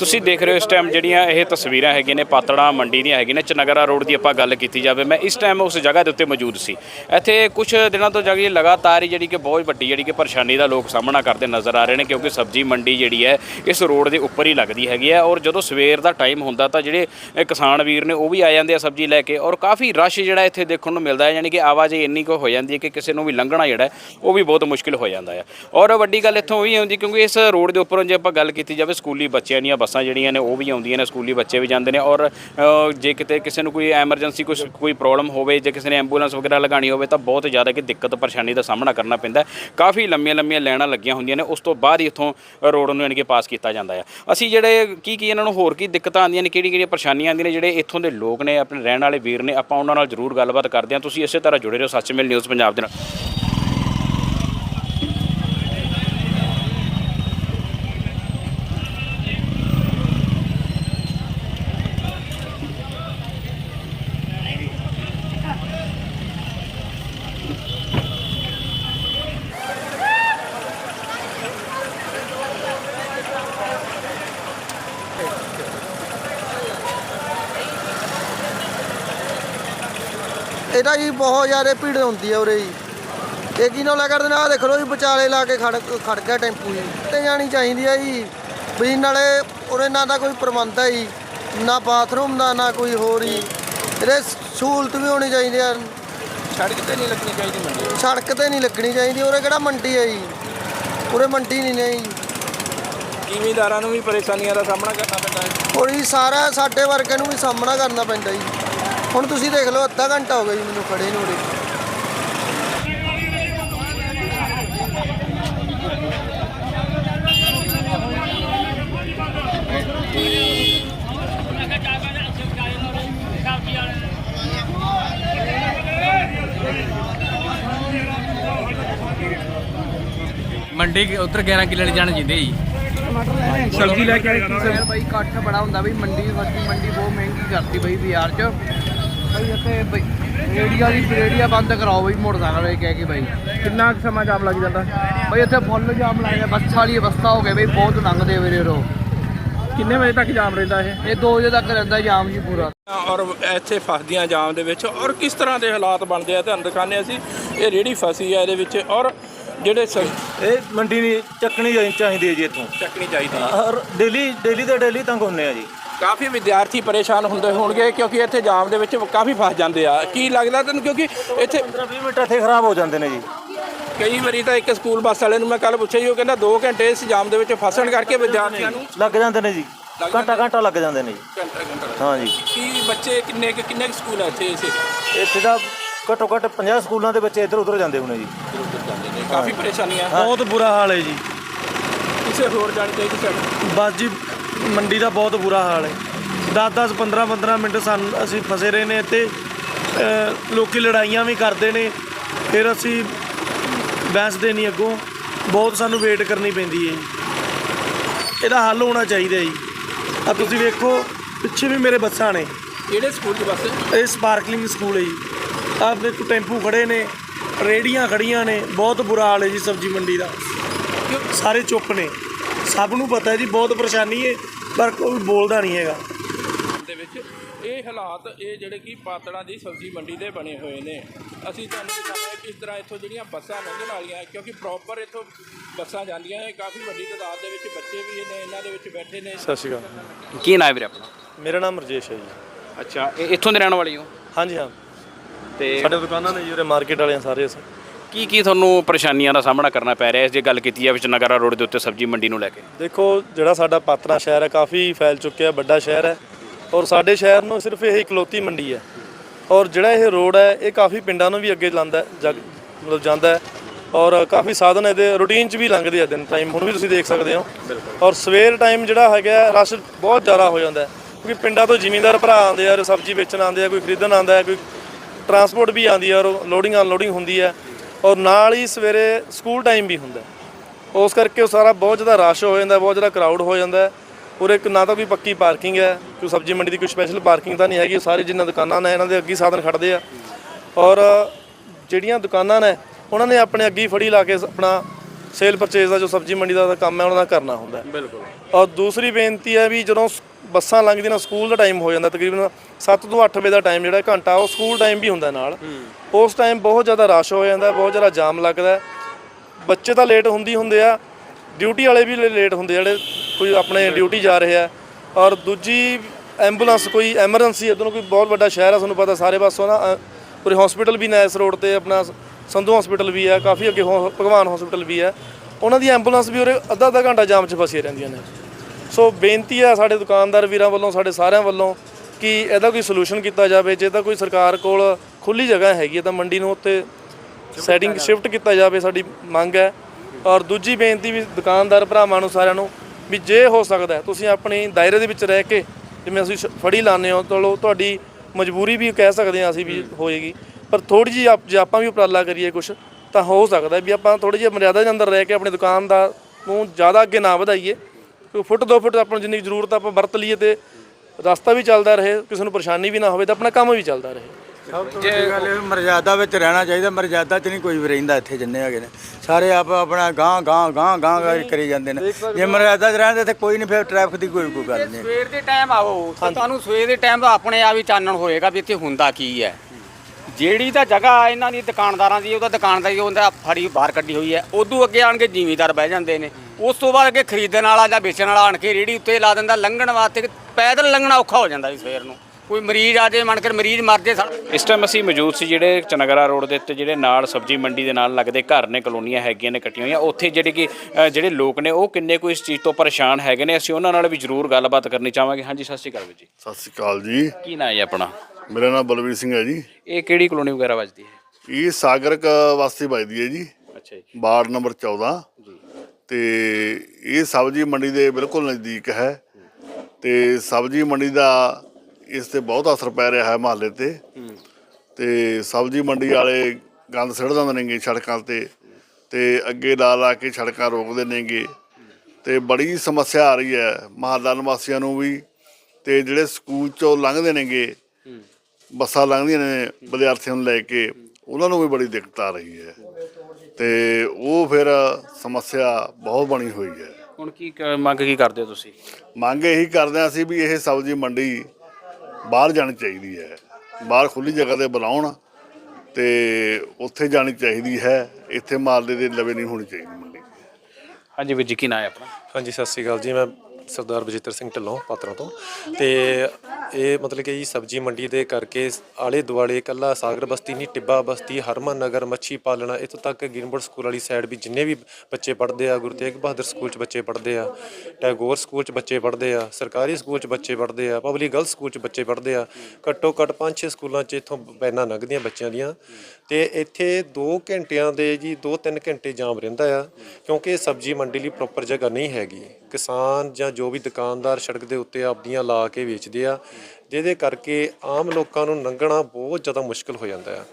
ਤੁਸੀਂ ਦੇਖ ਰਹੇ ਹੋ ਇਸ ਟਾਈਮ ਜਿਹੜੀਆਂ ਇਹ ਤਸਵੀਰਾਂ ਹੈਗੀਆਂ ਨੇ, ਪਾਤੜਾ ਮੰਡੀ ਦੀਆਂ ਹੈਗੀਆਂ ਨੇ ਚਨਗਰਾ ਰੋਡ ਦੀ ਆਪਾਂ ਗੱਲ ਕੀਤੀ ਜਾਵੇ। ਮੈਂ ਇਸ ਟਾਈਮ ਉਸ ਜਗ੍ਹਾ ਦੇ ਉੱਤੇ ਮੌਜੂਦ ਸੀ। ਇੱਥੇ ਕੁਝ ਦਿਨਾਂ ਤੋਂ ਜਗ੍ਹਾ ਲਗਾਤਾਰ ਹੀ ਜਿਹੜੀ ਕਿ ਬਹੁਤ ਵੱਡੀ ਜਿਹੜੀ ਕਿ ਪਰੇਸ਼ਾਨੀ ਦਾ ਲੋਕ ਸਾਹਮਣਾ ਕਰਦੇ ਨਜ਼ਰ ਆ ਰਹੇ ਨੇ, ਕਿਉਂਕਿ ਸਬਜ਼ੀ ਮੰਡੀ ਜਿਹੜੀ ਹੈ, ਇਸ ਰੋਡ ਦੇ ਉੱਪਰ ਹੀ ਲੱਗਦੀ ਹੈਗੀ ਹੈ ਔਰ ਜਦੋਂ ਸਵੇਰ ਦਾ ਟਾਈਮ ਹੁੰਦਾ ਤਾਂ ਜਿਹੜੇ ਕਿਸਾਨ ਵੀਰ ਨੇ ਉਹ ਵੀ ਆ ਜਾਂਦੇ ਆ ਸਬਜ਼ੀ ਲੈ ਕੇ ਔਰ ਕਾਫੀ ਰਸ਼ ਜਿਹੜਾ ਇੱਥੇ ਦੇਖਣ ਨੂੰ ਮਿਲਦਾ ਹੈ, ਯਾਨੀ ਕਿ ਆਵਾਜਾਈ ਇੰਨੀ ਕੁ ਹੋ ਜਾਂਦੀ ਹੈ ਕਿ ਕਿਸੇ ਨੂੰ ਵੀ ਲੰਘਣਾ ਜਿਹੜਾ ਉਹ ਵੀ ਬਹੁਤ ਮੁਸ਼ਕਿਲ ਹੋ ਜਾਂਦਾ ਹੈ। ਔਰ ਵੱਡੀ ਗੱਲ ਇੱਥੋਂ ਵੀ ਆਉਂਦੀ ਕਿਉਂਕਿ ਇਸ ਰੋਡ ਦੇ ਉੱਪਰੋਂ ਜੇ ਆਪਾਂ ਗੱਲ ਕੀਤੀ ਜਾਵੇ, ਸਕੂਲੀ ਬੱਚਿਆਂ ਦੀਆਂ ਬੱਸਾਂ ਜਿਹੜੀਆਂ ਨੇ ਉਹ ਵੀ ਆਉਂਦੀਆਂ ਨੇ, ਸਕੂਲੀ ਬੱਚੇ ਵੀ ਜਾਂਦੇ ਨੇ ਔਰ ਜੇ ਕਿਤੇ ਕਿਸੇ ਨੂੰ ਕੋਈ ਐਮਰਜੈਂਸੀ ਕੁਛ, ਕੋਈ ਪ੍ਰੋਬਲਮ ਹੋਵੇ, ਜੇ ਕਿਸੇ ਨੇ ਐਂਬੂਲੈਂਸ ਵਗੈਰਾ ਲਗਾਣੀ ਹੋਵੇ, ਤਾਂ ਬਹੁਤ ਜ਼ਿਆਦਾ ਕਿ ਦਿੱਕਤ, ਪਰੇਸ਼ਾਨੀ ਦਾ ਸਾਹਮਣਾ ਕਰਨਾ ਪੈਂਦਾ ਕਾਫੀ ਲੰਮੀਆਂ ਲੰਮੀਆਂ ਲਾਈਨਾਂ ਲੱਗੀਆਂ ਹੁੰਦੀਆਂ ਨੇ, ਉਸ ਤੋਂ ਬਾਅਦ ਹੀ ਇੱਥੋਂ ਰੋਡ ਨੂੰ ਯਾਨੀ ਕਿ ਪਾਸ ਕੀਤਾ ਜਾਂਦਾ ਹੈ ਅਸੀਂ ਜਿਹੜੇ ਕੀ ਕੀ ਇਹਨਾਂ ਨੂੰ ਹੋਰ ਕੀ ਦਿੱਕਤਾਂ ਆਉਂਦੀਆਂ ਨੇ ਕਿਹੜੀ ਕਿਹੜੀਆਂ ਪਰੇਸ਼ਾਨੀਆਂ ਆਉਂਦੀਆਂ ਨੇ, ਜਿਹੜੇ ਇੱਥੋਂ ਦੇ ਲੋਕ ਨੇ, ਆਪਣੇ ਰਹਿਣ ਵਾਲੇ ਵੀਰ ਨੇ, ਆਪਾਂ ਉਹਨਾਂ ਨਾਲ ਜ਼ਰੂਰ ਗੱਲਬਾਤ ਕਰਦੇ ਹਾਂ। ਤੁਸੀਂ ਇਸੇ ਤਰ੍ਹਾਂ ਜੁੜੇ ਰਹੋ ਸੱਚ ਮਿਲ ਨਿਊਜ਼ ਪੰਜਾਬ ਦੇ ਨਾਲ। ਇਹਦਾ ਜੀ ਬਹੁਤ ਜ਼ਿਆਦਾ ਭੀੜ ਹੁੰਦੀ ਹੈ ਉਰੇ ਜੀ। ਇਹ ਕੀ ਨਾਲ ਕਰਦੇ ਨੇ ਆ ਦੇਖ ਲਓ ਜੀ ਵਿਚਾਲੇ ਲਾ ਕੇ ਖੜ ਖੜ ਗਿਆ ਟੈਂਪੂ ਜੀ। ਤੇ ਜਾਣੀ ਚਾਹੀਦੀ ਹੈ ਜੀ। ਵੀ ਨਾਲੇ ਉਰੇ ਨਾ ਤਾਂ ਕੋਈ ਪ੍ਰਬੰਧ ਹੈ ਜੀ ਨਾ ਬਾਥਰੂਮ ਦਾ ਨਾ ਕੋਈ ਹੋਰ ਜੀ। ਇਹਦੇ ਸਹੂਲਤ ਵੀ ਹੋਣੀ ਚਾਹੀਦੀ ਹੈ ਸੜਕ ਤੇ ਨਹੀਂ ਲੱਗਣੀ ਚਾਹੀਦੀ ਮੰਡੀ? ਸੜਕ ਤੇ ਨਹੀਂ ਲੱਗਣੀ ਚਾਹੀਦੀ। ਉਰੇ ਕਿਹੜਾ ਮੰਡੀ ਹੈ ਜੀ? ਉਰੇ ਮੰਡੀ ਨਹੀਂ ਨੇ ਜੀ। ਜ਼ਿਮੀਂਦਾਰਾਂ ਨੂੰ ਵੀ ਪਰੇਸ਼ਾਨੀਆਂ ਦਾ ਸਾਹਮਣਾ ਕਰਨਾ ਪੈਂਦਾ ਹੈ। ਕੋਈ ਸਾਰਾ ਸਾਡੇ ਵਰਗੇ ਨੂੰ ਵੀ ਸਾਹਮਣਾ ਕਰਨਾ ਪੈਂਦਾ ਜੀ। ਹੁਣ ਤੁਸੀਂ ਦੇਖ ਲਓ ਅੱਧਾ ਘੰਟਾ ਹੋ ਗਿਆ ਜੀ ਮੈਨੂੰ ਖੜੇ ਨੂੰ ਉਰੇ। ਮੰਡੀ ਉਧਰ 11 ਕਿੱਲੇ ਲੈ ਜਾਣ ਜਿੰਦੇ ਜੀ। ਸਬਜ਼ੀ ਲੈ ਕੇ ਆਏ ਯਾਰ ਬਾਈ ਇਕੱਠ ਬੜਾ ਹੁੰਦਾ ਬਈ ਮੰਡੀ ਸਬਜ਼ੀ ਮੰਡੀ ਬਹੁਤ ਮਹਿੰਗੀ ਕਰਤੀ ਬਈ ਬਾਜ਼ਾਰ 'ਚ। ਬਈ ਇੱਥੇ ਬਈ ਰੇੜੀਆਂ ਦੀ ਰੇੜੀਆਂ ਬੰਦ ਕਰਾਓ ਬਈ ਮੋਟਰਸਾਈਕਲ ਵੇ ਕਹਿ ਕੇ ਬਈ। ਕਿੰਨਾ ਕੁ ਸਮਾਂ ਜਾਮ ਲੱਗ ਜਾਂਦਾ? ਬਈ ਇੱਥੇ ਫੁੱਲ ਜਾਮ ਲਾਇਆ ਬੱਸਾਂ ਵਾਲੀ ਬਸਤਾ ਹੋ ਗਏ ਬਈ ਬਹੁਤ ਲੰਘਦੇ ਵੀਰੇ ਰੋ। ਕਿੰਨੇ ਵਜੇ ਤੱਕ ਜਾਮ ਰਹਿੰਦਾ ਇਹ? ਇਹ 2 ਵਜੇ ਤੱਕ ਰਹਿੰਦਾ ਜਾਮ ਜੀ ਪੂਰਾ। ਔਰ ਇੱਥੇ ਫਸਦੀਆਂ ਜਾਮ ਦੇ ਵਿੱਚ ਔਰ ਕਿਸ ਤਰ੍ਹਾਂ ਦੇ ਹਾਲਾਤ ਬਣਦੇ ਆ ਤੁਹਾਨੂੰ ਦਿਖਾਉਂਦੇ ਅਸੀਂ। ਇਹ ਰੇੜੀ ਫਸੀ ਆ ਇਹਦੇ ਵਿੱਚ ਔਰ ਜਿਹੜੇ ਸ- ਇਹ ਮੰਡੀ ਨਹੀਂ ਚੱਕਣੀ ਚਾਹੀ- ਚਾਹੀਦੀ ਹੈ ਜੀ ਇੱਥੋਂ। ਚੱਕਣੀ ਚਾਹੀਦੀ। ਔਰ ਡੇਲੀ ਡੇਲੀ ਦੇ ਡੇਲੀ ਤੰਗ ਹੁੰਨੇ ਆ ਜੀ। ਕਾਫੀ ਵਿਦਿਆਰਥੀ ਪਰੇਸ਼ਾਨ ਹੁੰਦੇ ਹੋਣਗੇ ਕਿਉਂਕਿ ਇੱਥੇ ਜਾਮ ਦੇ ਵਿੱਚ ਕਾਫੀ ਫਸ ਜਾਂਦੇ ਆ। ਕੀ ਲੱਗਦਾ ਤੈਨੂੰ? ਕਿਉਂਕਿ ਇੱਥੇ 15 20 ਮਿੰਟ ਇੱਥੇ ਖਰਾਬ ਹੋ ਜਾਂਦੇ ਨੇ ਜੀ। ਕਈ ਵਾਰੀ ਤਾਂ ਇੱਕ ਸਕੂਲ ਬੱਸ ਵਾਲੇ ਨੂੰ ਮੈਂ ਕੱਲ ਪੁੱਛਿਆ ਜੀ ਉਹ ਕਹਿੰਦਾ 2 ਘੰਟੇ ਇਸ ਜਾਮ ਦੇ ਵਿੱਚ ਫਸਣ ਕਰਕੇ ਵਿਦਿਆਰਥੀਆਂ ਨੂੰ ਲੱਗ ਜਾਂਦੇ ਨੇ ਜੀ। ਘੰਟਾ ਘੰਟਾ ਲੱਗ ਜਾਂਦੇ ਨੇ ਜੀ। ਘੰਟਾ ਘੰਟਾ ਹਾਂ ਜੀ। ਕੀ ਬੱਚੇ ਕਿੰਨੇ ਕੁ- ਕਿੰਨੇ ਕੁ ਸਕੂਲ ਆ ਇੱਥੇ? ਇਸੇ ਇੱਥੇ ਦਾ ਘੱਟੋ ਘੱਟ 50 ਸਕੂਲਾਂ ਦੇ ਬੱਚੇ ਇੱਧਰ ਉੱਧਰ ਜਾਂਦੇ ਹੋਣੇ ਜੀ। ਕਾਫੀ ਪਰੇਸ਼ਾਨੀਆਂ। ਬਹੁਤ ਬੁਰਾ ਹਾਲ ਹੈ ਜੀ। ਕਿਸੇ ਹੋਰ ਜਾਣੀ ਚਾਹੀਦੀ ਸਾਡੀ ਬਸ ਜੀ ਮੰਡੀ ਦਾ ਬਹੁਤ ਬੁਰਾ ਹਾਲ ਹੈ। 10-10 15-15 ਮਿੰਟ ਸਾਨੂੰ ਅਸੀਂ ਫਸੇ ਰਹੇ ਨੇ ਇੱਥੇ। ਲੋਕੀ ਲੜਾਈਆਂ ਵੀ ਕਰਦੇ ਨੇ। ਫਿਰ ਅਸੀਂ ਬੈਸਦੇ ਨਹੀਂ ਅੱਗੋਂ। ਬਹੁਤ ਸਾਨੂੰ ਵੇਟ ਕਰਨੀ ਪੈਂਦੀ ਹੈ। ਇਹਦਾ ਹੱਲ ਹੋਣਾ ਚਾਹੀਦਾ ਜੀ। ਆ ਤੁਸੀਂ ਵੇਖੋ ਪਿੱਛੇ ਵੀ ਮੇਰੇ ਬੱਸਾਂ ਨੇ। ਕਿਹੜੇ ਸਕੂਲ ਦੀ ਬੱਸ ਇਹ ਸਪਾਰਕਲਿੰਗ ਸਕੂਲ ਹੈ ਜੀ। ਆਹ ਦੇਖੋ ਟੈਂਪੂ ਖੜੇ ਨੇ। ਰੇੜੀਆਂ ਖੜੀਆਂ ਨੇ। ਬਹੁਤ ਬੁਰਾ ਹਾਲ ਹੈ ਜੀ ਸਬਜ਼ੀ ਮੰਡੀ ਦਾ। ਸਾਰੇ ਚੁੱਪ ਨੇ। ਸਭ ਨੂੰ ਪਤਾ ਹੈ ਜੀ ਬਹੁਤ ਪਰੇਸ਼ਾਨੀ ਹੈ ਪਰ ਕੋਈ ਬੋਲਦਾ ਨਹੀਂ ਹੈਗਾ। ਦੇ ਵਿੱਚ ਇਹ ਹਾਲਾਤ ਇਹ ਜਿਹੜੇ ਕਿ ਪਾਤੜਾਂ ਦੀ ਸਬਜ਼ੀ ਮੰਡੀ ਦੇ ਬਣੇ ਹੋਏ ਨੇ। ਅਸੀਂ ਤੁਹਾਨੂੰ ਦਿਖਾਉਂਦੇ ਕਿਸ ਤਰ੍ਹਾਂ ਇੱਥੋਂ ਜਿਹੜੀਆਂ ਬੱਸਾਂ ਲੰਘਣ ਵਾਲੀਆਂ ਕਿਉਂਕਿ ਪ੍ਰੋਪਰ ਇੱਥੋਂ ਬੱਸਾਂ ਜਾਂਦੀਆਂ ਨੇ ਕਾਫੀ ਵੱਡੀ ਤਾਦਾਦ ਦੇ ਵਿੱਚ ਬੱਚੇ ਵੀ ਨੇ ਇਹਨਾਂ ਦੇ ਵਿੱਚ ਬੈਠੇ ਨੇ। ਸਤਿ ਸ਼੍ਰੀ ਅਕਾਲ। ਕੀ ਨਾਮ ਹੈ ਵੀਰੇ ਆਪਣਾ? ਮੇਰਾ ਨਾਮ ਰਜੇਸ਼ ਹੈ ਜੀ। ਅੱਛਾ ਇਹ ਇੱਥੋਂ ਦੇ ਰਹਿਣ ਵਾਲੇ ਹੋ? ਹਾਂਜੀ ਹਾਂ। ਤੇ ਸਾਡੇ ਦੁਕਾਨਾਂ ਨੇ ਜੀ ਉਰੇ ਮਾਰਕੀਟ ਵਾਲਿਆਂ ਸਾਰੇ ਅਸੀਂ। ਕੀ ਕੀ ਤੁਹਾਨੂੰ ਪਰੇਸ਼ਾਨੀਆਂ ਦਾ ਸਾਹਮਣਾ ਕਰਨਾ ਪੈ ਰਿਹਾ ਹੈ ਜੇ ਗੱਲ ਕੀਤੀ ਜਾਵੇ ਚਨਗਰਾ ਰੋਡ ਦੇ ਉੱਤੇ ਸਬਜ਼ੀ ਮੰਡੀ ਨੂੰ ਲੈ ਕੇ? ਦੇਖੋ ਜਿਹੜਾ ਸਾਡਾ ਪਾਤਰਾ ਸ਼ਹਿਰ ਹੈ ਕਾਫੀ ਫੈਲ ਚੁੱਕਿਆ ਵੱਡਾ ਸ਼ਹਿਰ ਹੈ। ਔਰ ਸਾਡੇ ਸ਼ਹਿਰ ਨੂੰ ਸਿਰਫ ਇਹ ਇਕਲੌਤੀ ਮੰਡੀ ਹੈ। ਔਰ ਜਿਹੜਾ ਇਹ ਰੋਡ ਹੈ ਇਹ ਕਾਫੀ ਪਿੰਡਾਂ ਨੂੰ ਵੀ ਅੱਗੇ ਲਾਂਦਾ ਹੈ, ਜਗ ਮਤਲਬ ਜਾਂਦਾ ਹੈ। ਔਰ ਕਾਫੀ ਸਾਧਨ ਇਹਦੇ ਰੂਟੀਨ 'ਚ ਵੀ ਲੰਘਦੇ ਆ ਦਿਨ ਟਾਈਮ ਹੁਣ ਵੀ ਤੁਸੀਂ ਦੇਖ ਸਕਦੇ ਹੋ। ਔਰ ਸਵੇਰ ਟਾਈਮ ਜਿਹੜਾ ਹੈਗਾ ਰਸ਼ ਬਹੁਤ ਜ਼ਿਆਦਾ ਹੋ ਜਾਂਦਾ ਹੈ। ਕਿਉਂਕਿ ਪਿੰਡਾਂ ਤੋਂ ਜ਼ਿਮੀਂਦਾਰ ਭਰਾ ਆਉਂਦੇ ਆ ਸਬਜ਼ੀ ਵੇਚਣ ਆਉਂਦੇ ਆ ਕੋਈ ਖਰੀਦਣ ਆਉਂਦਾ ਹੈ ਕੋਈ ਟਰਾਂਸਪੋਰਟ ਵੀ ਆਉਂਦੀ ਹੈ ਔਰ ਲੋਡਿੰਗ ਅਨਲੋਡਿੰਗ ਹੁੰਦੀ ਹੈ। ਔਰ ਨਾਲ ਹੀ ਸਵੇਰੇ ਸਕੂਲ ਟਾਈਮ ਵੀ ਹੁੰਦਾ ਉਸ ਕਰਕੇ ਉਹ ਸਾਰਾ ਬਹੁਤ ਜ਼ਿਆਦਾ ਰਸ਼ ਹੋ ਜਾਂਦਾ ਬਹੁਤ ਜ਼ਿਆਦਾ ਕਰਾਊਡ ਹੋ ਜਾਂਦਾ ਉਰੇ ਇੱਕ ਨਾ ਤਾਂ ਕੋਈ ਪੱਕੀ ਪਾਰਕਿੰਗ ਹੈ ਕੋਈ ਸਬਜ਼ੀ ਮੰਡੀ ਦੀ ਕੋਈ ਸਪੈਸ਼ਲ ਪਾਰਕਿੰਗ ਤਾਂ ਨਹੀਂ ਹੈਗੀ। ਸਾਰੇ ਜਿੰਨਾ ਦੁਕਾਨਾਂ ਨੇ ਇਹਨਾਂ ਦੇ ਅੱਗੇ ਸਾਧਨ ਖੜਦੇ ਆ। ਔਰ ਜਿਹੜੀਆਂ ਦੁਕਾਨਾਂ ਨੇ ਉਹਨਾਂ ਨੇ ਆਪਣੇ ਅੱਗੇ ਫੜੀ ਲਾ ਕੇ ਆਪਣਾ ਸੇਲ ਪਰਚੇਜ਼ ਦਾ ਜੋ ਸਬਜ਼ੀ ਮੰਡੀ ਦਾ ਕੰਮ ਹੈ ਉਹਨਾਂ ਦਾ ਕਰਨਾ ਹੁੰਦਾ ਬਿਲਕੁਲ। ਔਰ ਦੂਸਰੀ ਬੇਨਤੀ ਹੈ ਵੀ ਜਦੋਂ ਬੱਸਾਂ ਲੰਘਦੀਆਂ ਨਾ ਸਕੂਲ ਦਾ ਟਾਈਮ ਹੋ ਜਾਂਦਾ ਤਕਰੀਬਨ 7 ਤੋਂ 8 ਵਜੇ ਦਾ ਟਾਈਮ ਜਿਹੜਾ ਘੰਟਾ ਉਹ ਸਕੂਲ ਟਾਈਮ ਵੀ ਹੁੰਦਾ ਨਾਲ। ਉਸ ਟਾਈਮ ਬਹੁਤ ਜ਼ਿਆਦਾ ਰਸ਼ ਹੋ ਜਾਂਦਾ ਬਹੁਤ ਜ਼ਿਆਦਾ ਜਾਮ ਲੱਗਦਾ। ਬੱਚੇ ਤਾਂ ਲੇਟ ਹੁੰਦੀ ਹੁੰਦੇ ਆ। ਡਿਊਟੀ ਵਾਲੇ ਵੀ ਲੇਟ ਹੁੰਦੇ ਆ ਜਿਹੜੇ ਕੋਈ ਆਪਣੇ ਡਿਊਟੀ ਜਾ ਰਹੇ ਆ। ਔਰ ਦੂਜੀ ਐਂਬੂਲੈਂਸ ਕੋਈ ਐਮਰਜੈਂਸੀ ਇੱਧਰੋਂ ਕੋਈ ਬਹੁਤ ਵੱਡਾ ਸ਼ਹਿਰ ਆ ਤੁਹਾਨੂੰ ਪਤਾ ਸਾਰੇ ਪਾਸੋਂ ਨਾ ਪੂਰੇ ਹਸਪੀਟਲ ਵੀ ਨੇ ਇਸ ਰੋਡ ਤੇ ਆਪਣਾ ਸੰਧੂ ਹਸਪੀਟਲ ਵੀ ਆ ਕਾਫੀ ਅੱਗੇ ਭਗਵਾਨ ਹਸਪੀਟਲ ਵੀ ਆ। ਉਹਨਾਂ ਦੀ ਐਂਬੂਲੈਂਸ ਵੀ ਉਰੇ ਅੱਧਾ ਅੱਧਾ ਘੰਟਾ ਜਾਮ 'ਚ ਫਸੀਆਂ ਰਹਿੰਦੀਆਂ ਨੇ। ਸੋ ਬੇਨਤੀ ਹੈ ਸਾਡੇ ਦੁਕਾਨਦਾਰ ਵੀਰਾਂ ਵੱਲੋਂ ਸਾਡੇ ਸਾਰਿਆਂ ਵੱਲੋਂ ਕਿ ਇਹਦਾ ਕੋਈ ਸੋਲੂਸ਼ਨ ਕੀਤਾ ਜਾਵੇ? ਜੇ ਤਾਂ ਕੋਈ ਸਰਕਾਰ ਕੋਲ ਖੁੱਲੀ ਜਗ੍ਹਾ ਹੈਗੀ ਹੈ ਤਾਂ ਮੰਡੀ ਨੂੰ ਉੱਥੇ ਸੈਟਿੰਗ ਸ਼ਿਫਟ ਕੀਤਾ ਜਾਵੇ ਸਾਡੀ ਮੰਗ ਹੈ। ਔਰ ਦੂਜੀ ਬੇਨਤੀ ਵੀ ਦੁਕਾਨਦਾਰ ਭਰਾਵਾਂ ਨੂੰ ਸਾਰਿਆਂ ਨੂੰ ਵੀ ਜੇ ਹੋ ਸਕਦਾ ਤੁਸੀਂ ਆਪਣੀ ਦਾਇਰੇ ਦੇ ਵਿੱਚ ਰਹਿ ਕੇ ਜਿਵੇਂ ਅਸੀਂ ਫੜੀ ਲਾਉਂਦੇ ਹੋ ਚਲੋ ਤੁਹਾਡੀ ਮਜਬੂਰੀ ਵੀ ਕਹਿ ਸਕਦੇ ਹਾਂ ਅਸੀਂ ਵੀ ਹੋਏਗੀ। ਪਰ ਥੋੜੀ ਆਪ- ਜੇ ਆਪਾਂ ਵੀ ਉਪਰਾਲਾ ਕਰੀਏ ਕੁਝ ਤਾਂ ਹੋ ਸਕਦਾ ਵੀ ਆਪਾਂ ਥੋੜੀ ਜਿਹੀ ਮਰਿਆਦਾ ਦੇ ਅੰਦਰ ਰਹਿ ਕੇ ਆਪਣੀ ਦੁਕਾਨ ਦਾ ਨੂੰ ਜ਼ਿਆਦਾ ਅੱਗੇ ਨਾ ਵਧਾਈਏ। ਕੋਈ ਫੁੱਟ ਦੋ ਫੁੱਟ ਆਪਾਂ ਨੂੰ ਜਿੰਨੀ ਜ਼ਰੂਰਤ ਆਪਾਂ ਵਰਤ ਲਈਏ ਤੇ ਰਸਤਾ ਵੀ ਚੱਲਦਾ ਰਹੇ ਕਿਸੇ ਨੂੰ ਪਰੇਸ਼ਾਨੀ ਵੀ ਨਾ ਹੋਵੇ ਤਾਂ ਆਪਣਾ ਕੰਮ ਵੀ ਚੱਲਦਾ ਰਹੇ। ਸਭ ਤੋਂ ਵੱਡੀ ਗੱਲ ਇਹ ਮਰਜ਼ਾਦਾ ਵਿੱਚ ਰਹਿਣਾ ਚਾਹੀਦਾ ਮਰਜ਼ਾਦਾ 'ਚ ਨਹੀਂ ਕੋਈ ਵੀ ਰਹਿੰਦਾ ਇੱਥੇ ਜਿੰਨੇ ਹੈਗੇ ਨੇ। ਸਾਰੇ ਆਪ ਆਪਣਾ ਗਾਂ ਗਾਂ ਗਾਂ ਗਾਂ ਗਾਂ ਕਰੀ ਜਾਂਦੇ ਨੇ। ਜੇ ਮਰਜ਼ਾਦਾ 'ਚ ਰਹਿੰਦੇ ਇੱਥੇ ਕੋਈ ਨਹੀਂ ਫਿਰ ਟ੍ਰੈਫਿਕ ਦੀ ਕੋਈ ਕੋਈ ਗੱਲ ਨਹੀਂ। ਸਵੇਰ ਦੇ ਟਾਈਮ ਆਓ ਤਾਂ ਤੁਹਾਨੂੰ ਸਵੇਰ ਦੇ ਟਾਈਮ ਆਪਣੇ ਆਪ ਹੀ ਚਾਨਣ ਹੋਏਗਾ ਵੀ ਇੱਥੇ ਹੁੰਦਾ ਕੀ ਹੈ। ਜਿਹੜੀ ਤਾਂ ਜਗ੍ਹਾ ਇਹਨਾਂ ਦੀ ਦੁਕਾਨਦਾਰਾਂ ਦੀ ਉਹਦਾ ਦੁਕਾਨਦਾਰੀ ਉਹਦਾ ਫੜੀ ਬਾਹਰ ਕੱਢੀ ਹੋਈ ਹੈ ਉਦੋਂ ਅੱਗੇ ਆਣ ਕੇ ਜ਼ਿਮੀਂਦਾਰ ਬਹਿ ਜਾਂਦੇ ਨੇ। ਉਸ ਤੋਂ ਬਾਅਦ ਅੱਗੇ ਖਰੀਦਣ ਵਾਲਾ ਜਾਂ ਵੇਚਣ ਵਾਲਾ ਆਣ ਕੇ ਰੇੜੀ ਉੱਤੇ ਲਾ ਦਿੰਦਾ ਲੰਘਣ ਵਾਸਤੇ ਪੈਦਲ ਲੰਘਣਾ ਔਖਾ ਹੋ ਜਾਂਦਾ ਵੀ ਸਵੇਰ ਨੂੰ। ਕੋਈ ਮਰੀਜ਼ ਆ ਜੇ ਮੰਨ ਕੇ ਮਰੀਜ਼ ਮਰ ਜੇ ਇਸ ਟਾਈਮ ਅਸੀਂ ਮੌਜੂਦ ਸੀ ਜਿਹੜੇ ਚਨਗਰਾ ਰੋਡ ਦੇ ਉੱਤੇ ਜਿਹੜੇ ਨਾਲ ਸਬਜ਼ੀ ਮੰਡੀ ਦੇ ਨਾਲ ਲੱਗਦੇ ਘਰ ਨੇ ਕਲੋਨੀਆਂ ਹੈਗੀਆਂ ਨੇ ਕੱਟੀਆਂ ਹੋਈਆਂ। ਉੱਥੇ ਜਿਹੜੇ ਕਿ ਅ, ਜਿਹੜੇ ਲੋਕ ਨੇ ਉਹ ਕਿੰਨੇ ਕੋਈ ਇਸ ਚੀਜ਼ ਤੋਂ ਪਰੇਸ਼ਾਨ ਹੈਗੇ ਨੇ? ਅਸੀਂ ਉਹਨਾਂ ਨਾਲ ਵੀ ਜ਼ਰੂਰ ਗੱਲਬਾਤ ਕਰਨੀ ਚਾਹਾਂਗੇ। ਹਾਂਜੀ ਸਤਿ ਸ਼੍ਰੀ ਅਕਾਲ ਵੀਰ ਜੀ। ਸਤਿ ਸ਼੍ਰੀ ਅਕਾਲ ਜੀ। ਕੀ ਨਾਂ ਹੈ ਆਪਣਾ? ਮੇਰਾ ਨਾਮ ਬਲਵੀਰ ਸਿੰਘ ਹੈ ਜੀ। ਇਹ ਕਿਹੜੀ ਕਲੋਨੀ ਵਗੈਰਾ ਵੱਜਦੀ ਹੈ? ਇਹ ਸਾਗਰਕ ਵਾਸਤੇ ਵੱਜਦੀ ਹੈ ਜੀ। ਅੱਛਾ ਜੀ। ਵਾਰਡ ਨੰਬਰ 14 ਤੇ ਇਹ ਸਬਜ਼ੀ ਮੰਡੀ ਦੇ ਬਿਲਕੁਲ ਨਜ਼ਦੀਕ ਹੈ ਤੇ ਸਬਜ਼ੀ ਮੰਡੀ ਦਾ ਇਸ ਤੇ ਬਹੁਤ ਅਸਰ ਪੈ ਰਿਹਾ ਹੈ ਮਹੱਲੇ ਤੇ। ਤੇ ਸਬਜ਼ੀ ਮੰਡੀ ਵਾਲੇ ਗੰਦ ਸਿੱਟ ਦਿੰਦੇ ਨੇਗੇ ਸੜਕਾਂ ਤੇ ਤੇ ਅੱਗੇ ਲਾ ਲਾ ਕੇ ਸੜਕਾਂ ਰੋਕਦੇ ਨੇਗੇ। ਤੇ ਬੜੀ ਸਮੱਸਿਆ ਆ ਰਹੀ ਹੈ ਮਹੱਲਾ ਨਿਵਾਸੀਆਂ ਨੂੰ ਵੀ ਤੇ ਜਿਹੜੇ ਸਕੂਲ ਚੋਂ ਲੰਘਦੇ ਨੇਗੇ, ਬੱਸਾਂ ਲੰਘਦੀਆਂ ਨੇ ਵਿਦਿਆਰਥੀਆਂ ਨੂੰ ਲੈ ਕੇ, ਉਹਨਾਂ ਨੂੰ ਵੀ ਬੜੀ ਦਿੱਕਤ ਆ ਰਹੀ ਹੈ। ਤੇ ਉਹ ਫਿਰ ਸਮੱਸਿਆ ਬਹੁਤ ਬਣੀ ਹੋਈ ਹੈ। ਹੁਣ ਕੀ ਕ- ਮੰਗ ਕੀ ਕਰਦੇ ਹੋ ਤੁਸੀਂ? ਮੰਗ ਇਹੀ ਕਰਦੇ ਹਾਂ ਅਸੀਂ ਵੀ ਇਹ ਸਬਜ਼ੀ ਮੰਡੀ ਬਾਹਰ ਜਾਣੀ ਚਾਹੀਦੀ ਹੈ। ਬਾਹਰ ਖੁੱਲੀ ਜਗ੍ਹਾ ਤੇ ਬੁਲਾਉਣ ਤੇ ਉੱਥੇ ਜਾਣੀ ਚਾਹੀਦੀ ਹੈ। ਇੱਥੇ ਮਾਲਦੇ ਦੇ ਲਵੇ ਨਹੀਂ ਹੋਣੀ ਚਾਹੀਦੀ ਮੰਡੀ। ਹਾਂਜੀ ਵੀਰ ਜੀ ਕੀ ਨਾਂ ਹੈ ਆਪਣਾ? ਹਾਂਜੀ ਸਤਿ ਸ਼੍ਰੀ ਅਕਾਲ ਜੀ। ਮੈਂ ਸਰਦਾਰ ਬਜਿੱਤਰ ਸਿੰਘ ਢਿੱਲੋਂ, ਪਾਤਰਾਂ ਤੋਂ। ਤੇ ਇਹ ਮਤਲਬ ਕਿ ਜੀ ਸਬਜੀ ਮੰਡੀ ਦੇ ਕਰਕੇ ਆਲੇ ਦੁਆਲੇ ਇਕੱਲਾ ਸਾਗਰ ਬਸਤੀ ਨਹੀਂ, ਟਿੱਬਾ ਬਸਤੀ, ਹਰਮਨ ਨਗਰ, ਮੱਛੀ ਪਾਲਣਾ, ਇੱਥੋਂ ਤੱਕ ਗਿਰਨਬੜ ਸਕੂਲ ਵਾਲੀ ਸਾਈਡ ਵੀ ਜਿੰਨੇ ਵੀ ਬੱਚੇ ਪੜ੍ਹਦੇ ਆ, ਗੁਰੂ ਤੇਗ ਬਹਾਦਰ ਸਕੂਲ 'ਚ ਬੱਚੇ ਪੜ੍ਹਦੇ ਆ, ਟੈਗੋਰ ਸਕੂਲ 'ਚ ਬੱਚੇ ਪੜ੍ਹਦੇ ਆ, ਸਰਕਾਰੀ ਸਕੂਲ 'ਚ ਬੱਚੇ ਪੜ੍ਹਦੇ ਆ ਪਬਲਿਕ ਗਰਲ ਸਕੂਲ 'ਚ ਬੱਚੇ ਪੜ੍ਹਦੇ ਆ, ਘੱਟੋ ਘੱਟ 5-6 ਸਕੂਲਾਂ 'ਚ ਇੱਥੋਂ ਬੈਨਾਂ ਲੰਘਦੀਆਂ ਬੱਚਿਆਂ ਦੀਆਂ। ਤੇ ਇੱਥੇ 2 ਘੰਟਿਆਂ ਦੇ ਜੀ 2-3 ਘੰਟੇ ਜਾਮ ਰਹਿੰਦਾ ਆ, ਕਿਉਂਕਿ ਸਬਜ਼ੀ ਮੰਡੀ ਲਈ ਪ੍ਰੋਪਰ ਜਗ੍ਹਾ ਨਹੀਂ ਹੈਗੀ। ਕਿਸਾਨ ਜਾਂ ਜੋ ਵੀ ਦੁਕਾਨਦਾਰ ਸੜਕ ਦੇ ਉੱਤੇ ਆਪਦੀਆਂ ਲਾ ਕੇ ਵੇਚਦੇ ਆ, ਜਿਹਦੇ ਕਰਕੇ ਆਮ ਲੋਕਾਂ ਨੂੰ ਲੰਘਣਾ ਬਹੁਤ ਜ਼ਿਆਦਾ ਮੁਸ਼ਕਲ ਹੋ ਜਾਂਦਾ ਆ।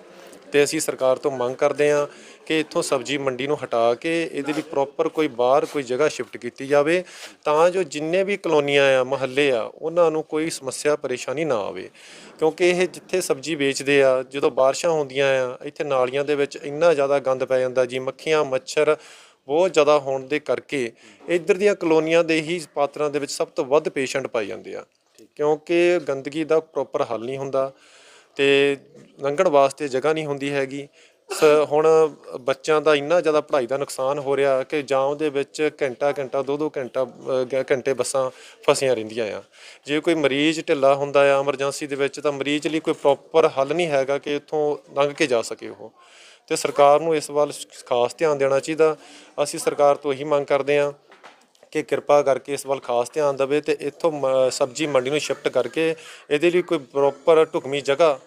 ਤੇ ਅਸੀਂ ਸਰਕਾਰ ਤੋਂ ਮੰਗ ਕਰਦੇ ਹਾਂ ਕਿ ਇੱਥੋਂ ਸਬਜ਼ੀ ਮੰਡੀ ਨੂੰ ਹਟਾ ਕੇ ਇਹਦੇ ਲਈ ਪ੍ਰੋਪਰ ਕੋਈ ਬਾਹਰ ਕੋਈ ਜਗ੍ਹਾ ਸ਼ਿਫਟ ਕੀਤੀ ਜਾਵੇ, ਤਾਂ ਜੋ ਜਿੰਨੇ ਵੀ ਕਲੋਨੀਆਂ ਆ, ਮਹੱਲੇ ਆ, ਉਹਨਾਂ ਨੂੰ ਕੋਈ ਸਮੱਸਿਆ ਪਰੇਸ਼ਾਨੀ ਨਾ ਆਵੇ। ਕਿਉਂਕਿ ਇਹ ਜਿੱਥੇ ਸਬਜ਼ੀ ਵੇਚਦੇ ਆ, ਜਦੋਂ ਬਾਰਿਸ਼ਾਂ ਹੁੰਦੀਆਂ ਆ, ਇੱਥੇ ਨਾਲੀਆਂ ਦੇ ਵਿੱਚ ਇੰਨਾ ਜ਼ਿਆਦਾ ਗੰਦ ਪੈ ਜਾਂਦਾ ਜੀ, ਮੱਖੀਆਂ, ਮੱਛਰ ਬਹੁਤ ਜ਼ਿਆਦਾ ਹੋਣ ਦੇ ਕਰਕੇ ਇੱਧਰ ਦੀਆਂ ਕਲੋਨੀਆਂ ਦੇ ਹੀ ਪਾਤਰਾਂ ਦੇ ਵਿੱਚ ਸਭ ਤੋਂ ਵੱਧ ਪੇਸ਼ੈਂਟ ਪਾਏ ਜਾਂਦੇ ਆ। ਕਿਉਂਕਿ ਗੰਦਗੀ ਦਾ ਪ੍ਰੋਪਰ ਹੱਲ ਨਹੀਂ ਹੁੰਦਾ ਤੇ ਲੰਘਣ ਵਾਸਤੇ ਜਗ੍ਹਾ ਨਹੀਂ ਹੁੰਦੀ ਹੈਗੀ। ਸ ਹੁਣ ਬੱਚਿਆਂ ਦਾ ਇੰਨਾ ਜ਼ਿਆਦਾ ਪੜ੍ਹਾਈ ਦਾ ਨੁਕਸਾਨ ਹੋ ਰਿਹਾ ਕਿ ਜਾਮ ਦੇ ਵਿੱਚ ਘੰਟਾ ਘੰਟਾ, ਦੋ ਦੋ ਘੰਟਾ ਘੰਟੇ ਬੱਸਾਂ ਫਸੀਆਂ ਰਹਿੰਦੀਆਂ ਆ। ਜੇ ਕੋਈ ਮਰੀਜ਼ ਢਿੱਲਾ ਹੁੰਦਾ ਆ ਐਮਰਜੈਂਸੀ ਦੇ ਵਿੱਚ ਤਾਂ ਮਰੀਜ਼ ਲਈ ਕੋਈ ਪ੍ਰੋਪਰ ਹੱਲ ਨਹੀਂ ਹੈਗਾ ਕਿ ਇੱਥੋਂ ਲੰਘ ਕੇ ਜਾ ਸਕੇ ਉਹ। ਤੇ ਸਰਕਾਰ ਨੂੰ ਇਸ ਵੱਲ ਖਾਸ ਧਿਆਨ ਦੇਣਾ ਚਾਹੀਦਾ। ਅਸੀਂ ਸਰਕਾਰ ਤੋਂ ਇਹੀ ਮੰਗ ਕਰਦੇ ਹਾਂ ਕਿ ਕਿਰਪਾ ਕਰਕੇ ਇਸ ਵੱਲ ਖਾਸ ਧਿਆਨ ਦੇਵੇ ਤੇ ਇੱਥੋਂ ਮ- ਸਬਜ਼ੀ ਮੰਡੀ ਨੂੰ ਸ਼ਿਫਟ ਕਰਕੇ ਇਹਦੇ ਲਈ ਕੋਈ ਪ੍ਰੋਪਰ ਢੁਕਵੀਂ ਜਗ੍ਹਾ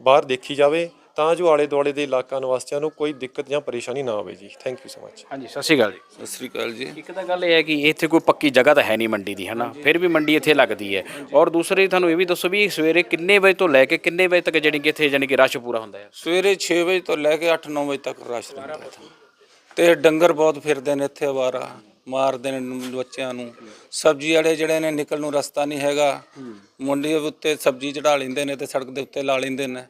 ਬਾਹਰ ਦੇਖੀ ਜਾਵੇ। ਤਾਂ ਜੋ ਆਲੇ ਦੁਆਲੇ ਦੇ ਇਲਾਕਾ ਨਿਵਾਸੀਆਂ ਨੂੰ ਕੋਈ ਦਿੱਕਤ ਜਾਂ ਪਰੇਸ਼ਾਨੀ ਨਾ ਆਵੇ ਜੀ। ਥੈਂਕ ਯੂ ਸੋ ਮਚ ਹਾਂਜੀ ਸਤਿ ਸ਼੍ਰੀ ਅਕਾਲ ਜੀ। ਸਤਿ ਸ੍ਰੀ ਅਕਾਲ ਜੀ। ਇੱਕ ਤਾਂ ਗੱਲ ਇਹ ਹੈ ਕਿ ਇੱਥੇ ਕੋਈ ਪੱਕੀ ਜਗ੍ਹਾ ਤਾਂ ਹੈ ਨਹੀਂ ਮੰਡੀ ਦੀ ਹਨਾ? ਫਿਰ ਵੀ ਮੰਡੀ ਇੱਥੇ ਲੱਗਦੀ ਹੈ। ਔਰ ਦੂਸਰੀ ਤੁਹਾਨੂੰ ਇਹ ਵੀ ਦੱਸੋ ਵੀ ਸਵੇਰੇ ਕਿੰਨੇ ਵਜੇ ਤੋਂ ਲੈ ਕੇ ਕਿੰਨੇ ਵਜੇ ਤੱਕ ਜਾਣੀ ਕਿ ਇੱਥੇ ਜਾਣੀ ਕਿ ਰਸ਼ ਪੂਰਾ ਹੁੰਦਾ ਹੈ? ਸਵੇਰੇ 6 ਵਜੇ ਤੋਂ ਲੈ ਕੇ 8-9 ਵਜੇ ਤੱਕ ਰਸ਼ ਰਹਿੰਦਾ ਇੱਥੇ। ਤੇ ਡੰਗਰ ਬਹੁਤ ਫਿਰਦੇ ਨੇ ਇੱਥੇ ਅਵਾਰਾ ਮਾਰਦੇ ਨੇ ਨ- ਬੱਚਿਆਂ ਨੂੰ। ਸਬਜ਼ੀ ਵਾਲੇ ਜਿਹੜੇ ਨੇ ਨਿਕਲ ਨੂੰ ਰਸਤਾ ਨਹੀਂ ਹੈਗਾ। ਮੁੰਡੇ ਉੱਤੇ ਸਬਜ਼ੀ ਚੜਾ ਲੈਂਦੇ ਨੇ ਤੇ ਸੜਕ ਦੇ ਉੱਤੇ ਲਾ ਲੈਂਦੇ ਨੇ।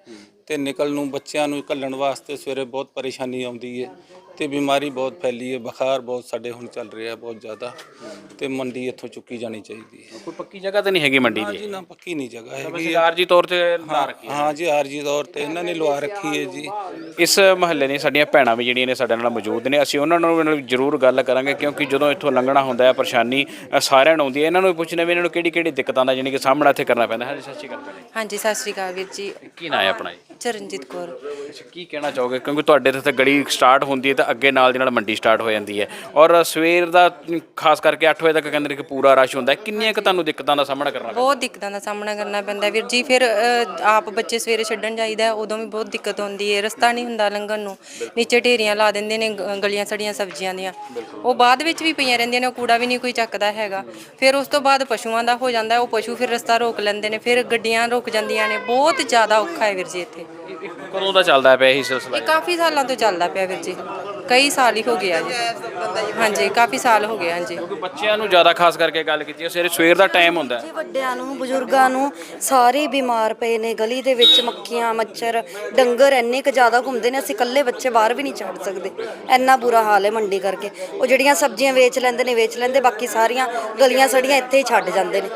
ਤੇ ਨਿਕਲ ਨੂੰ ਬੱਚਿਆਂ ਨੂੰ ਘੱਲਣ ਵਾਸਤੇ ਸਵੇਰੇ ਬਹੁਤ ਪਰੇਸ਼ਾਨੀ ਆਉਂਦੀ ਹੈ ਤੇ ਬਿਮਾਰੀ ਬਹੁਤ ਫੈਲੀ ਹੈ ਬੁਖਾਰ ਬਹੁਤ ਸਾਡੇ ਹੁਣ ਚੱਲ ਰਿਹਾ ਬਹੁਤ ਜ਼ਿਆਦਾ ਤੇ ਮੰਡੀ ਇੱਥੋਂ ਚੁੱਕੀ ਜਾਣੀ ਚਾਹੀਦੀ ਹੈ। ਕੋਈ ਪੱਕੀ ਜਗ੍ਹਾ ਤਾਂ ਨਹੀਂ ਹੈਗੀ ਮੰਡੀ ਹਾਂ ਦੀ ਜੀ ਨਾ ਪੱਕੀ ਨਹੀਂ ਜਗ੍ਹਾ ਹੈਗੀ ਸਰਕਾਰ ਜੀ ਤੌਰ ਤੇ ਲਾ ਰੱਖੀ ਹਾਂ। ਜੀ ਆਰਜੀ ਤੌਰ ਤੇ ਇਹਨਾਂ ਨੇ ਲਵਾ ਰੱਖੀ ਹੈ ਜੀ। ਇਸ ਮਹੱਲੇ ਦੀਆਂ ਸਾਡੀਆਂ ਭੈਣਾਂ ਵੀ ਜਿਹੜੀਆਂ ਨੇ ਸਾਡੇ ਨਾਲ ਮੌਜੂਦ ਨੇ ਅਸੀਂ ਉਹਨਾਂ ਨਾਲ ਵੀ ਜ਼ਰੂਰ ਗੱਲ ਕਰਾਂਗੇ ਕਿਉਂਕਿ ਜਦੋਂ ਇੱਥੋਂ ਲੰਘਣਾ ਹੁੰਦਾ ਹੈ ਪਰੇਸ਼ਾਨੀ ਅ, ਸਾਰਿਆਂ ਨੂੰ ਆਉਂਦੀ ਹੈ। ਇਹਨਾਂ ਨੂੰ ਵੀ ਪੁੱਛਣਾ ਵੀ ਇਹਨਾਂ ਨੂੰ ਕਿਹੜੀ ਕਿਹੜੀ ਦਿੱਕਤਾਂ ਦਾ ਜਾਣੀ ਕਿ ਸਾਹਮਣਾ ਇੱਥੇ ਕਰਨਾ ਪੈਂਦਾ। ਹੈ ਸਤਿ ਸ਼੍ਰੀ ਅਕਾਲ ਭੈਣੇ। ਹਾਂਜੀ ਸਤਿ ਸ਼੍ਰੀ ਅਕਾਲ ਵੀਰ ਜੀ। ਕੀ ਨਾਂ ਹੈ ਆਪਣਾ ਜੀ? ਚਰਨਜੀਤ ਕੌਰ। ਅੱਛਾ ਕੀ ਕਹਿਣਾ ਚਾਹੋਗੇ? ਕਿਉਂਕਿ ਤੁਹਾਡੇ ਇੱਥੇ ਤਾਂ ਗਲੀ ਸਟਾਰਟ ਹੁੰਦੀ ਹੈ ਤਾਂ ਅੱਗੇ ਨਾਲ ਦੀ ਨਾਲ ਮੰਡੀ ਸਟਾਰਟ ਹੋ ਜਾਂਦੀ ਹੈ। ਔਰ ਸਵੇਰ ਦਾ ਖਾਸ ਕਰਕੇ 8 ਵਜੇ ਤੱਕ ਕਹਿੰਦੇ ਨੇ ਕਿ ਪੂਰਾ ਰਸ਼ ਹੁੰਦਾ ਹੈ। ਕਿੰਨੀਆਂ ਕੁ ਤੁਹਾਨੂੰ ਦਿੱਕਤਾਂ ਦਾ ਸਾਹਮਣਾ ਕਰਨਾ ਪੈਂਦਾ? ਬਹੁਤ ਦਿੱਕਤਾਂ ਦਾ ਸਾਹਮਣਾ ਕਰਨਾ ਪੈਂਦਾ ਵੀਰ ਜੀ। ਫਿਰ ਅ, ਆਪ ਬੱਚੇ ਸਵੇਰੇ ਛੱਡਣ ਜਾਈਦਾ ਉਦੋਂ ਵੀ ਬਹੁਤ ਦਿੱਕਤ ਆਉਂਦੀ ਹੈ। ਰਸਤਾ ਨਹੀਂ ਹੁੰਦਾ ਲੰਘਣ ਨੂੰ। ਨੀਚੇ ਢੇਰੀਆਂ ਲਾ ਦਿੰਦੇ ਨੇ ਗ- ਗਲੀਆਂ ਸੜੀਆਂ ਸਬਜ਼ੀਆਂ ਦੀਆਂ। ਉਹ ਬਾਅਦ ਵਿੱਚ ਵੀ ਪਈਆਂ ਰਹਿੰਦੀਆਂ ਨੇ ਉਹ ਕੂੜਾ ਵੀ ਨਹੀਂ ਕੋਈ ਚੱਕਦਾ ਹੈਗਾ। ਫਿਰ ਉਸ ਤੋਂ ਬਾਅਦ ਪਸ਼ੂਆਂ ਦਾ ਹੋ ਜਾਂਦਾ ਉਹ ਪਸ਼ੂ ਫਿਰ ਰਸਤਾ ਰੋਕ ਲੈਂਦੇ ਨੇ। ਫਿਰ ਗੱਡੀਆਂ ਰੁਕ ਜਾਂਦੀਆਂ ਨੇ। ਬਹੁਤ ਜ਼ਿਆਦਾ ਔਖਾ ਹੈ ਵੀਰ ਜੀ ਇੱਥੇ। ਕਦੋਂ ਦਾ ਚੱਲਦਾ ਪਿਆ ਇਹ ਸਿਲਸਿਲਾ? ਇਹ ਕਾਫੀ ਸਾਲਾਂ ਤੋਂ ਚੱਲਦਾ ਪਿਆ ਵੀਰ ਜੀ। ਕਈ ਸਾਲ ਹੀ ਹੋ ਗਿਆ ਜੀ। ਹਾਂਜੀ ਕਾਫੀ ਸਾਲ ਹੋ ਗਏ ਹਾਂਜੀ। ਕਿਉਂਕਿ ਬੱਚਿਆਂ ਨੂੰ ਜ਼ਿਆਦਾ ਖਾਸ ਕਰਕੇ ਗੱਲ ਕੀਤੀ ਹੈ ਸਵੇਰੇ ਸਵੇਰ ਦਾ ਟਾਈਮ ਹੁੰਦਾ ਹੈ। ਜੀ ਵੱਡਿਆਂ ਨੂੰ ਬਜ਼ੁਰਗਾਂ ਨੂੰ ਸਾਰੇ ਹੀ ਬਿਮਾਰ ਪਏ ਨੇ ਗਲੀ ਦੇ ਵਿੱਚ ਮੱਖੀਆਂ ਮੱਛਰ ਡੰਗਰ ਇੰਨੇ ਕੁ ਜ਼ਿਆਦਾ ਘੁੰਮਦੇ ਨੇ ਅਸੀਂ ਇਕੱਲੇ ਬੱਚੇ ਬਾਹਰ ਵੀ ਨਹੀਂ ਛੱਡ ਸਕਦੇ। ਇੰਨਾ ਬੁਰਾ ਹਾਲ ਹੈ ਮੰਡੀ ਕਰਕੇ। ਉਹ ਜਿਹੜੀਆਂ ਸਬਜ਼ੀਆਂ ਵੇਚ ਲੈਂਦੇ ਨੇ ਵੇਚ ਲੈਂਦੇ ਬਾਕੀ ਸਾਰੀਆਂ ਗਲੀਆਂ ਸੜੀਆਂ ਇੱਥੇ ਹੀ ਛੱਡ ਜਾਂਦੇ ਨੇ।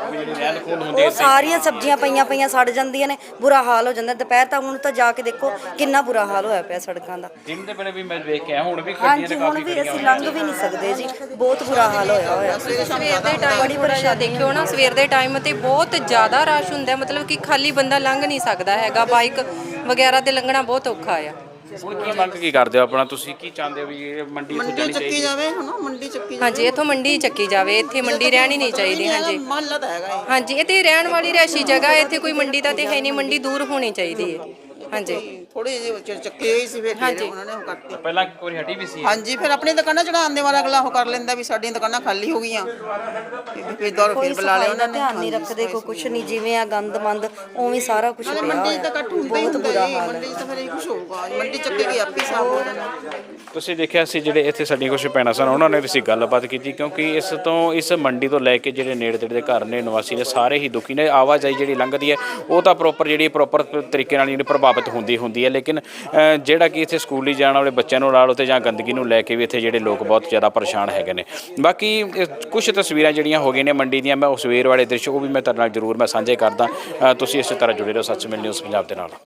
ਉਹ ਸਾਰੀਆਂ ਸਬਜ਼ੀਆਂ ਪਈਆਂ ਪਈਆਂ ਸੜ ਜਾਂਦੀਆਂ ਨੇ ਬੁਰਾ ਹਾਲ ਹੋ ਜਾਂਦਾ। ਦੁਪਹਿਰ ਤਾਂ ਹੁਣ ਤਾਂ ਜਾ ਕੇ ਦੇਖੋ ਕਿੰਨਾ ਬੁਰਾ ਹਾਲ ਹੋਇਆ ਪਿਆ ਸੜਕਾਂ ਦਾ। ਦਿਨ ਦੇ ਵੇਲੇ ਵੀ ਮੈਂ ਵੇਖ ਕੇ ਆਇਆ ਹੁਣ ਵੀ ਗੱਡੀਆਂ ਹਾਂਜੀ ਹੁਣ ਕਾਫੀ ਵੀ ਅਸੀਂ ਲੰਘ ਵੀ ਨਹੀਂ ਸਕਦੇ ਜੀ। ਬਹੁਤ ਬੁਰਾ ਹਾਲ ਹੋਇਆ ਹੋਇਆ। ਸਵੇਰ ਦੇ ਟਾਈਮ ਜਿਹਾ ਦੇਖਿਓ ਨਾ ਸਵੇਰ ਦੇ ਟਾਈਮ ਤੇ ਬਹੁਤ ਜ਼ਿਆਦਾ ਰਸ਼ ਹੁੰਦਾ ਹੈ, ਮਤਲਬ ਕਿ ਖਾਲੀ ਬੰਦਾ ਲੰਘ ਨਹੀਂ ਸਕਦਾ ਹੈਗਾ। ਬਾਈਕ ਵਗੈਰਾ ਤੇ ਲੰਘਣਾ ਬਹੁਤ ਔਖਾ ਆ। ਹੁਣ ਕੀ ਮੰਗ ਕੀ ਕਰਦੇ ਹੋ? ਆਪਣਾ ਤੁਸੀਂ ਕੀ ਚਾਹੁੰਦੇ ਹੋ ਵੀ ਇਹ ਮੰਡੀ ਇੱਥੋਂ ਜਾਣੀ ਚਾਹੀਦੀ ਹੈ? ਹਾਂਜੀ ਇੱਥੋਂ ਮੰਡੀ ਚੱਕੀ ਜਾਵੇ। ਇੱਥੇ ਮੰਡੀ ਰਹਿਣੀ ਨਹੀਂ ਚਾਹੀਦੀ ਹਾਂਜੀ। ਮਹੱਲਾ ਦਾ ਹੈਗਾ ਇਹ। ਹਾਂਜੀ ਇੱਥੇ ਰਹਿਣ ਵਾਲੀ ਰਿਹਾਇਸ਼ੀ ਜਗ੍ਹਾ ਹੈ, ਇੱਥੇ ਕੋਈ ਮੰਡੀ ਤਾਂ ਤੇ ਹੈ ਨਹੀਂ। ਮੰਡੀ ਦੂਰ ਹੋਣੀ ਚਾਹੀਦੀ ਹੈ। ਹਾਂਜੀ। ਥੋੜੀ ਜਿਹੀ ਚੱਕੀ ਹੋਈ ਸੀ ਫਿਰ। ਉਹਨਾਂ ਨੇ ਉਹ ਕਰਤੀ। ਪਹਿਲਾਂ ਇੱਕ ਵਾਰੀ ਹਟੀ ਵੀ ਸੀ। ਹਾਂਜੀ ਫਿਰ ਆਪਣੀ ਦੁਕਾਨਾਂ ਚੜਾਉਣ ਦੇ ਵਾਲਾ ਅਗਲਾ ਉਹ ਕਰ ਲੈਂਦਾ ਵੀ ਸਾਡੀਆਂ ਦੁਕਾਨਾਂ ਖਾਲੀ ਹੋ ਗਈਆਂ। ਫਿਰ- ਫਿਰ ਦੌਰ ਫਿਰ ਬੁਲਾ ਲਿਆ ਉਹਨਾਂ ਨੇ। ਧਿਆਨ ਨਹੀਂ ਰੱਖਦੇ ਕੋਈ ਕੁਛ ਨਹੀਂ ਜਿਵੇਂ ਆ ਗੰਦ ਮੰਦ ਉਵੇਂ ਸਾਰਾ ਕੁਝ ਨਾਲੇ ਮੰਡੀ ਹੋਇਆ। ਤਾਂ ਕੱਟ ਹੁੰਦਾ ਹੀ ਹੁੰਦਾ ਹੈ। ਮੰਡੀ 'ਚ ਤਾਂ ਫਿਰ ਇਹ ਕੁਝ ਹੋਊਗਾ। ਮੰਡੀ ਚੱਕੇਗੀ ਆਪੇ ਸਾਫ਼ ਹੋ ਜਾਣਾ। ਤੁਸੀਂ ਦੇਖਿਆ ਸੀ ਜਿਹੜੇ ਇੱਥੇ ਸਾਡੀਆਂ ਕੁਝ ਭੈਣਾਂ ਸਨ ਉਹਨਾਂ ਨੇ ਵੀ ਸੀ ਗੱਲਬਾਤ ਕੀਤੀ ਕਿਉਂਕਿ ਇਸ ਤੋਂ ਇਸ ਮੰਡੀ ਤੋਂ ਲੈ ਕੇ ਜਿਹੜੇ ਨੇੜੇ ਤੇੜੇ ਦੇ ਘਰ ਨੇ ਨਿਵਾਸੀ ਨੇ ਸਾਰੇ ਹੀ ਦੁਖੀ ਨੇ। ਆਵਾਜਾਈ ਜਿਹੜੀ ਲੰਘਦੀ ਹੈ ਉਹ ਤਾਂ ਪ੍ਰੋਪਰ ਜਿਹੜੀ ਪ੍ਰੋਪਰ ਤਰੀਕੇ ਨਾਲ ਜਿਹੜੀ ਪ੍ਰਭਾਵਿਤ ਹੁੰਦੀ ਹੁੰਦੀ ਹੈ, ਲੇਕਿਨ ਜਿਹੜਾ ਕਿ ਇੱਥੇ ਸਕੂਲ ਸਕੂਲੀ ਜਾਣ ਵਾਲੇ ਬੱਚਿਆਂ ਨੂੰ ਨਾਲ ਲਓ ਜਾਂ ਗੰਦਗੀ ਨੂੰ ਲੈ ਕੇ ਵੀ ਇੱਥੇ ਜਿਹੜੇ ਲੋਕ ਬਹੁਤ ਜ਼ਿਆਦਾ ਪਰੇਸ਼ਾਨ ਹੈਗੇ ਨੇ। ਬਾਕੀ ਕੁਝ ਤਸਵੀਰਾਂ ਜਿਹੜੀਆਂ ਹੋ ਗਈਆਂ ਨੇ ਮੰਡੀ ਦੀਆਂ, ਮੈਂ ਉਹ ਸਵੇਰ ਵਾਲੇ ਦ੍ਰਿਸ਼ ਉਹ ਵੀ ਮੈਂ ਤੁਹਾਡੇ ਨਾਲ ਜ਼ਰੂਰ ਮੈਂ ਸਾਂਝੇ ਕਰਦਾ। ਤੁਸੀਂ ਇਸੇ ਤਰ੍ਹਾਂ ਜੁੜੇ ਰਹੋ ਸੱਚ ਮਿਲ ਨਿਊਜ਼ ਪੰਜਾਬ ਦੇ ਨਾਲ।